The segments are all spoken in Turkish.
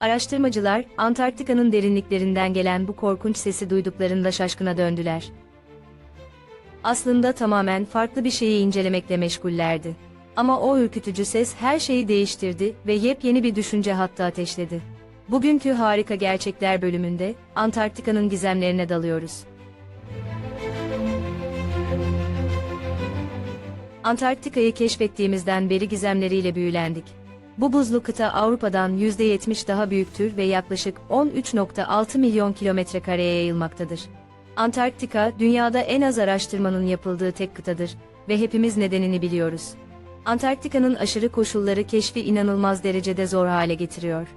Araştırmacılar, Antarktika'nın derinliklerinden gelen bu korkunç sesi duyduklarında şaşkına döndüler. Aslında tamamen farklı bir şeyi incelemekle meşgullerdi. Ama o ürkütücü ses her şeyi değiştirdi ve yepyeni bir düşünce hattı ateşledi. Bugünkü Harika Gerçekler bölümünde, Antarktika'nın gizemlerine dalıyoruz. Antarktika'yı keşfettiğimizden beri gizemleriyle büyülendik. Bu buzlu kıta Avrupa'dan %70 daha büyüktür ve yaklaşık 13.6 milyon kilometre kareye yayılmaktadır. Antarktika, dünyada en az araştırmanın yapıldığı tek kıtadır ve hepimiz nedenini biliyoruz. Antarktika'nın aşırı koşulları keşfi inanılmaz derecede zor hale getiriyor.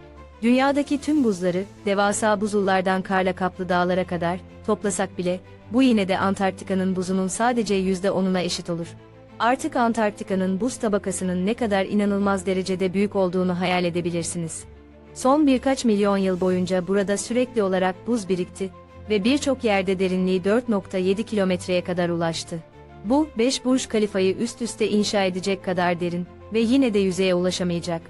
Dünyadaki tüm buzları, devasa buzullardan karla kaplı dağlara kadar, toplasak bile, bu yine de Antarktika'nın buzunun sadece %10'una eşit olur. Artık Antarktika'nın buz tabakasının ne kadar inanılmaz derecede büyük olduğunu hayal edebilirsiniz. Son birkaç milyon yıl boyunca burada sürekli olarak buz birikti ve birçok yerde derinliği 4.7 kilometreye kadar ulaştı. Bu, 5 Burj Khalifa'yı üst üste inşa edecek kadar derin ve yine de yüzeye ulaşamayacak.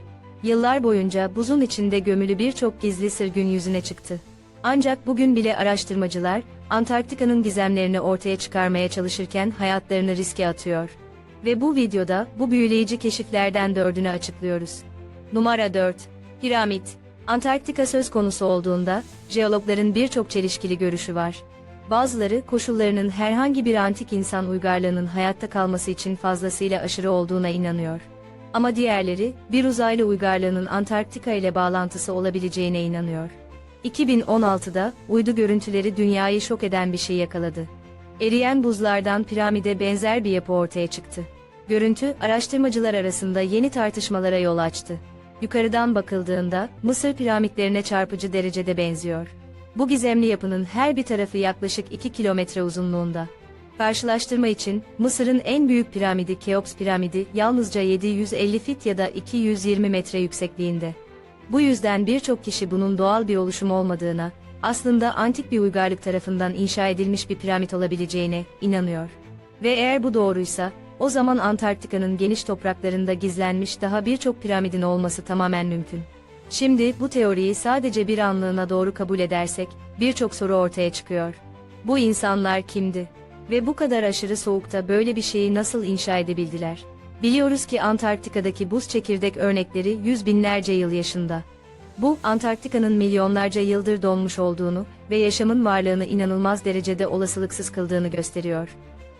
Yıllar boyunca buzun içinde gömülü birçok gizli sır gün yüzüne çıktı. Ancak bugün bile araştırmacılar, Antarktika'nın gizemlerini ortaya çıkarmaya çalışırken hayatlarını riske atıyor. Ve bu videoda bu büyüleyici keşiflerden dördünü açıklıyoruz. Numara 4. Piramit. Antarktika söz konusu olduğunda, jeologların birçok çelişkili görüşü var. Bazıları koşullarının herhangi bir antik insan uygarlığının hayatta kalması için fazlasıyla aşırı olduğuna inanıyor. Ama diğerleri, bir uzaylı uygarlığının Antarktika ile bağlantısı olabileceğine inanıyor. 2016'da, uydu görüntüleri dünyayı şok eden bir şey yakaladı. Eriyen buzlardan piramide benzer bir yapı ortaya çıktı. Görüntü, araştırmacılar arasında yeni tartışmalara yol açtı. Yukarıdan bakıldığında, Mısır piramitlerine çarpıcı derecede benziyor. Bu gizemli yapının her bir tarafı yaklaşık 2 kilometre uzunluğunda. Karşılaştırma için, Mısır'ın en büyük piramidi Keops piramidi yalnızca 750 fit ya da 220 metre yüksekliğinde. Bu yüzden birçok kişi bunun doğal bir oluşum olmadığına, aslında antik bir uygarlık tarafından inşa edilmiş bir piramit olabileceğine inanıyor. Ve eğer bu doğruysa, o zaman Antarktika'nın geniş topraklarında gizlenmiş daha birçok piramidin olması tamamen mümkün. Şimdi bu teoriyi sadece bir anlığına doğru kabul edersek, birçok soru ortaya çıkıyor. Bu insanlar kimdi? Ve bu kadar aşırı soğukta böyle bir şeyi nasıl inşa edebildiler? Biliyoruz ki Antarktika'daki buz çekirdek örnekleri yüz binlerce yıl yaşında. Bu, Antarktika'nın milyonlarca yıldır donmuş olduğunu ve yaşamın varlığını inanılmaz derecede olasılıksız kıldığını gösteriyor.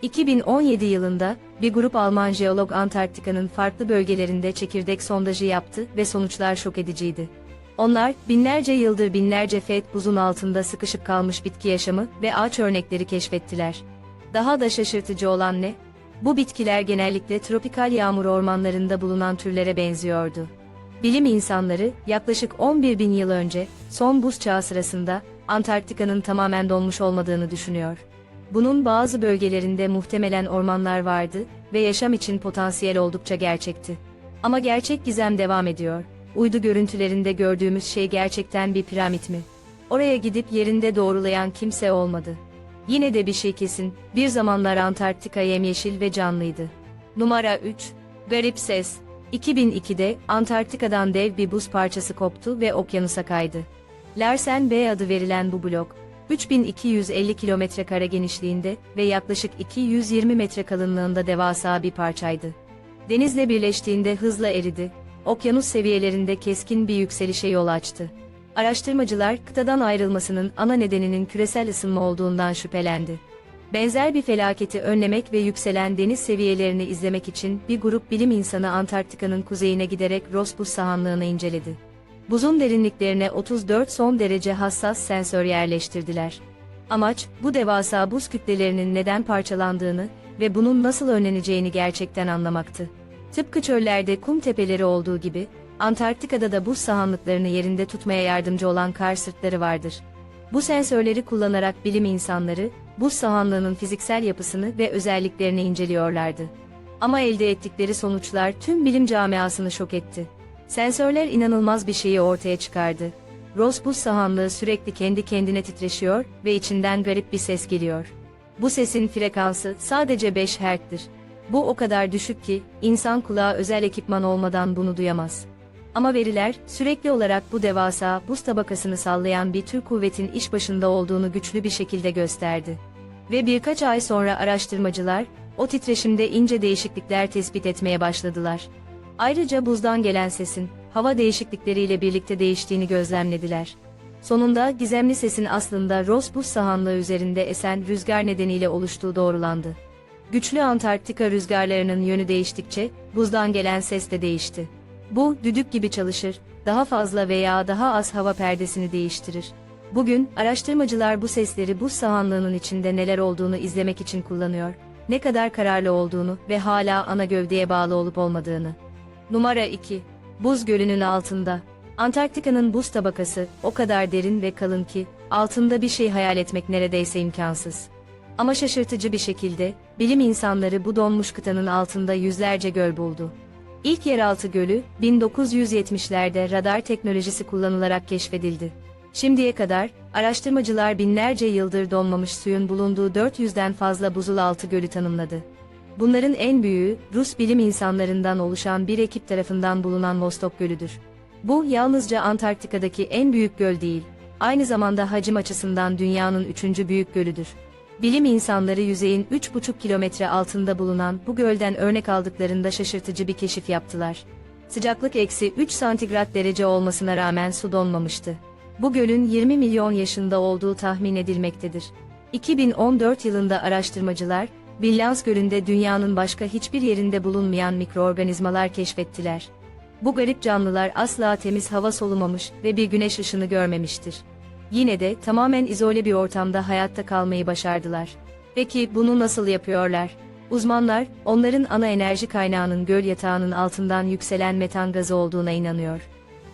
2017 yılında, bir grup Alman jeolog Antarktika'nın farklı bölgelerinde çekirdek sondajı yaptı ve sonuçlar şok ediciydi. Onlar, binlerce yıldır binlerce fet buzun altında sıkışıp kalmış bitki yaşamı ve ağaç örnekleri keşfettiler. Daha da şaşırtıcı olan ne? Bu bitkiler genellikle tropikal yağmur ormanlarında bulunan türlere benziyordu. Bilim insanları, yaklaşık 11 bin yıl önce, son buz çağı sırasında, Antarktika'nın tamamen donmuş olmadığını düşünüyor. Bunun bazı bölgelerinde muhtemelen ormanlar vardı ve yaşam için potansiyel oldukça gerçekti. Ama gerçek gizem devam ediyor. Uydu görüntülerinde gördüğümüz şey gerçekten bir piramit mi? Oraya gidip yerinde doğrulayan kimse olmadı. Yine de bir şey kesin, bir zamanlar Antarktika yemyeşil ve canlıydı. Numara 3. Garip ses. 2002'de Antarktika'dan dev bir buz parçası koptu ve okyanusa kaydı. Larsen B adı verilen bu blok, 3250 kilometre kare genişliğinde ve yaklaşık 220 metre kalınlığında devasa bir parçaydı. Denizle birleştiğinde hızla eridi, okyanus seviyelerinde keskin bir yükselişe yol açtı. Araştırmacılar kıtadan ayrılmasının ana nedeninin küresel ısınma olduğundan şüphelendi. Benzer bir felaketi önlemek ve yükselen deniz seviyelerini izlemek için bir grup bilim insanı Antarktika'nın kuzeyine giderek Ross buz sahanlığını inceledi. Buzun derinliklerine 34 son derece hassas sensör yerleştirdiler. Amaç, bu devasa buz kütlelerinin neden parçalandığını ve bunun nasıl önleneceğini gerçekten anlamaktı. Tıpkı çöllerde kum tepeleri olduğu gibi, Antarktika'da da buz sahanlıklarını yerinde tutmaya yardımcı olan kar sırtları vardır. Bu sensörleri kullanarak bilim insanları, buz sahanlığının fiziksel yapısını ve özelliklerini inceliyorlardı. Ama elde ettikleri sonuçlar tüm bilim camiasını şok etti. Sensörler inanılmaz bir şeyi ortaya çıkardı. Ross buz sahanlığı sürekli kendi kendine titreşiyor ve içinden garip bir ses geliyor. Bu sesin frekansı sadece 5 Hz'dir. Bu o kadar düşük ki, insan kulağı özel ekipman olmadan bunu duyamaz. Ama veriler, sürekli olarak bu devasa, buz tabakasını sallayan bir tür kuvvetin iş başında olduğunu güçlü bir şekilde gösterdi. Ve birkaç ay sonra araştırmacılar, o titreşimde ince değişiklikler tespit etmeye başladılar. Ayrıca buzdan gelen sesin, hava değişiklikleriyle birlikte değiştiğini gözlemlediler. Sonunda gizemli sesin aslında Ross buz sahanlığı üzerinde esen rüzgar nedeniyle oluştuğu doğrulandı. Güçlü Antarktika rüzgarlarının yönü değiştikçe, buzdan gelen ses de değişti. Bu, düdük gibi çalışır, daha fazla veya daha az hava perdesini değiştirir. Bugün, araştırmacılar bu sesleri buz sahanlığının içinde neler olduğunu izlemek için kullanıyor, ne kadar kararlı olduğunu ve hala ana gövdeye bağlı olup olmadığını. Numara 2. Buz gölünün altında. Antarktika'nın buz tabakası o kadar derin ve kalın ki, altında bir şey hayal etmek neredeyse imkansız. Ama şaşırtıcı bir şekilde, bilim insanları bu donmuş kıtanın altında yüzlerce göl buldu. İlk yeraltı gölü, 1970'lerde radar teknolojisi kullanılarak keşfedildi. Şimdiye kadar, araştırmacılar binlerce yıldır donmamış suyun bulunduğu 400'den fazla buzul altı gölü tanımladı. Bunların en büyüğü, Rus bilim insanlarından oluşan bir ekip tarafından bulunan Vostok Gölü'dür. Bu, yalnızca Antarktika'daki en büyük göl değil, aynı zamanda hacim açısından dünyanın üçüncü büyük gölüdür. Bilim insanları yüzeyin 3,5 kilometre altında bulunan bu gölden örnek aldıklarında şaşırtıcı bir keşif yaptılar. Sıcaklık eksi 3 santigrat derece olmasına rağmen su donmamıştı. Bu gölün 20 milyon yaşında olduğu tahmin edilmektedir. 2014 yılında araştırmacılar, Billans Gölü'nde dünyanın başka hiçbir yerinde bulunmayan mikroorganizmalar keşfettiler. Bu garip canlılar asla temiz hava solumamış ve bir güneş ışını görmemiştir. Yine de tamamen izole bir ortamda hayatta kalmayı başardılar. Peki bunu nasıl yapıyorlar? Uzmanlar, onların ana enerji kaynağının göl yatağının altından yükselen metan gazı olduğuna inanıyor.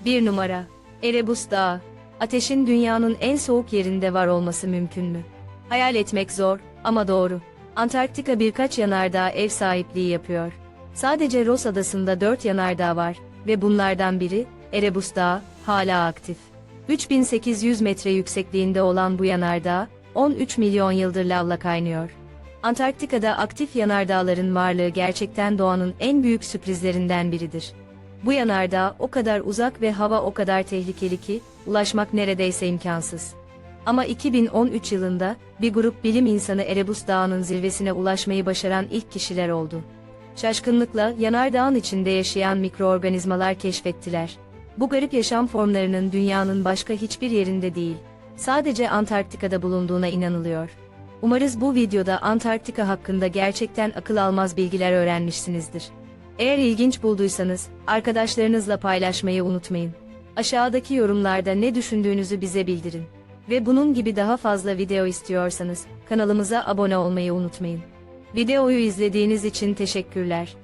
1 numara. Erebus Dağı. Ateşin dünyanın en soğuk yerinde var olması mümkün mü? Hayal etmek zor ama doğru. Antarktika birkaç yanardağ ev sahipliği yapıyor. Sadece Ross Adası'nda 4 yanardağ var ve bunlardan biri, Erebus Dağı, hala aktif. 3800 metre yüksekliğinde olan bu yanardağ, 13 milyon yıldır lavla kaynıyor. Antarktika'da aktif yanardağların varlığı gerçekten doğanın en büyük sürprizlerinden biridir. Bu yanardağ o kadar uzak ve hava o kadar tehlikeli ki, ulaşmak neredeyse imkansız. Ama 2013 yılında, bir grup bilim insanı Erebus Dağı'nın zirvesine ulaşmayı başaran ilk kişiler oldu. Şaşkınlıkla yanardağın içinde yaşayan mikroorganizmalar keşfettiler. Bu garip yaşam formlarının dünyanın başka hiçbir yerinde değil, sadece Antarktika'da bulunduğuna inanılıyor. Umarız bu videoda Antarktika hakkında gerçekten akıl almaz bilgiler öğrenmişsinizdir. Eğer ilginç bulduysanız, arkadaşlarınızla paylaşmayı unutmayın. Aşağıdaki yorumlarda ne düşündüğünüzü bize bildirin. Ve bunun gibi daha fazla video istiyorsanız, kanalımıza abone olmayı unutmayın. Videoyu izlediğiniz için teşekkürler.